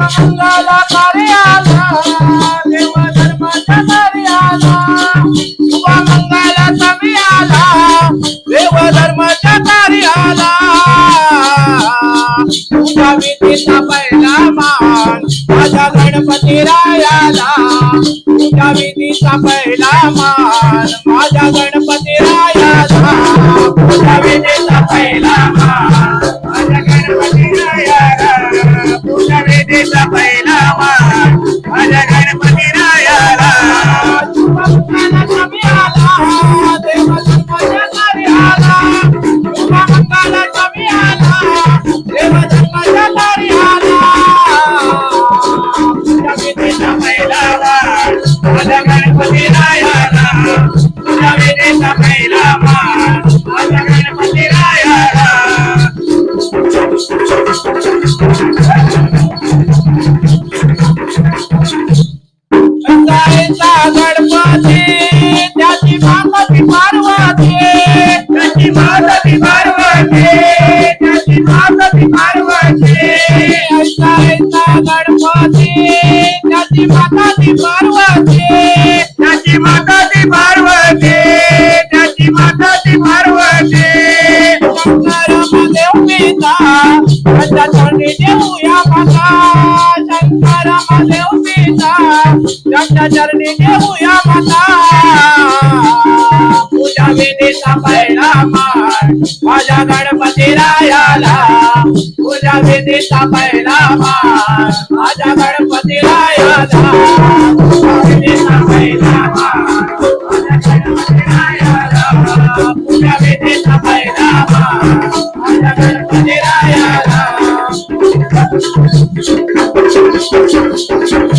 मंगला कार्याला देव धर्माच्या कार्याला शुभ मंगला सगळ्याला देव धर्माच्या कार्याला तुझ्या विधीचा पहिला मान. माझ्या गणपती रायाला. माझ्या विधीचा पहिला मान. माझ्या गणपती रायाला तुझ्या विधीचा पहिला मान. माझ्या गणपती रायाला तुझ्या विधीचा पहिला मान. माझ्या गणपती रायाला शुभमंगला सगळ्याला देव पार्वती गायचा गणपती त्याची माता ती पार्वती त्याची माता ती पार्वती त्याची माता ती पार्वती. पिता त्याच्या चरणी देऊया माता. पिता चरणी देऊया माता. पूजा विधीचा पहिला मान माझ्या गणपती रायाला पूजा विधीचा पहिला मान माझ्या गणपती रायाला पूजा विधीचा पहिला मान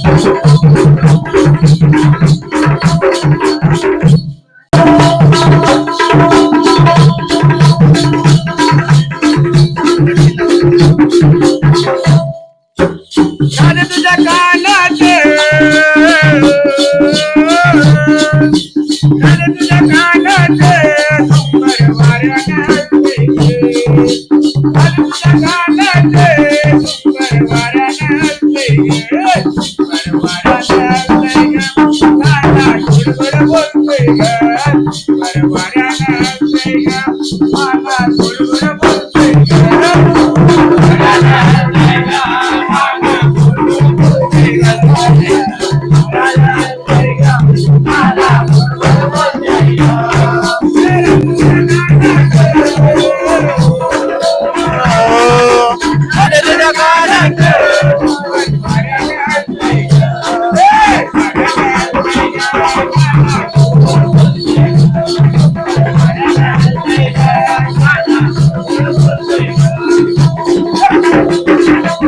माझ्या மரண செய்க. மன கொள்கிற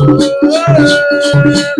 Hey!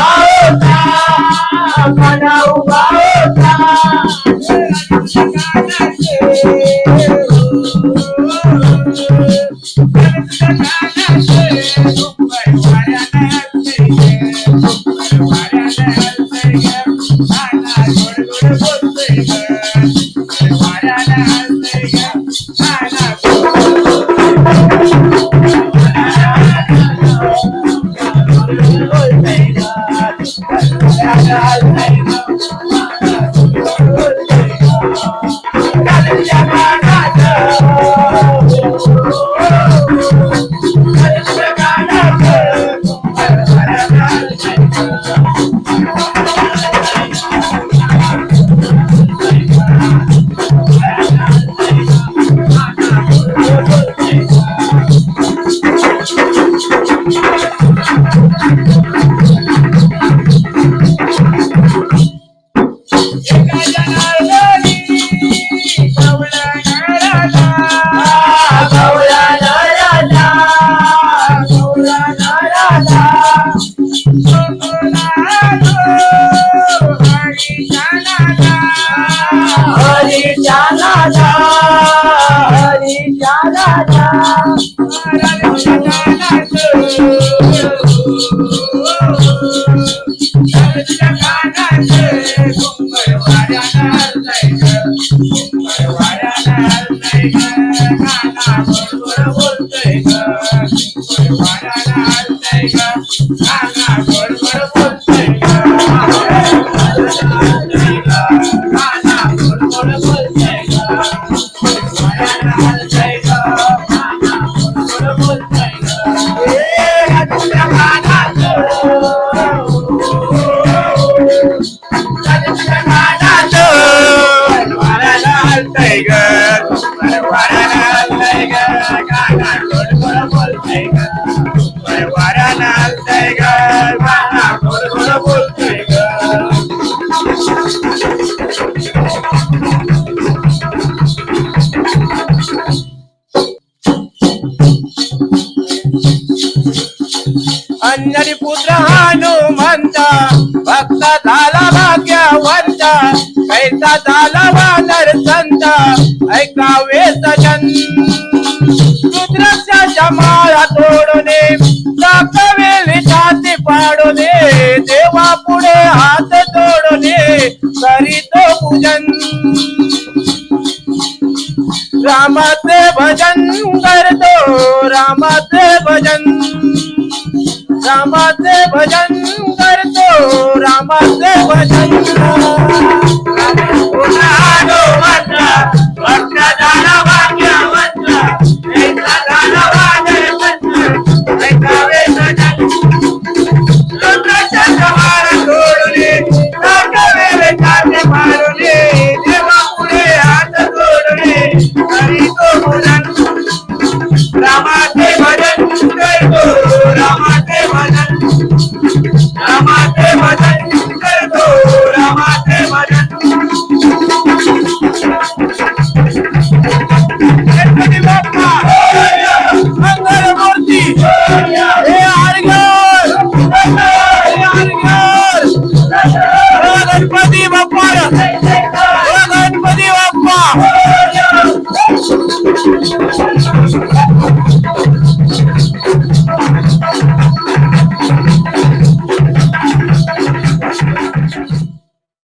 I अंजनी पुत्र हनुमंत भक्त झाला भाग्यवंत कैसा झाला वानर संत ऐकावे सजन रुद्राक्षाच्या माळात रामाचे भजन करतो रामाचे भजन. रामाचे भजन करतो रामाचे भजन. Anda pra cima, bora!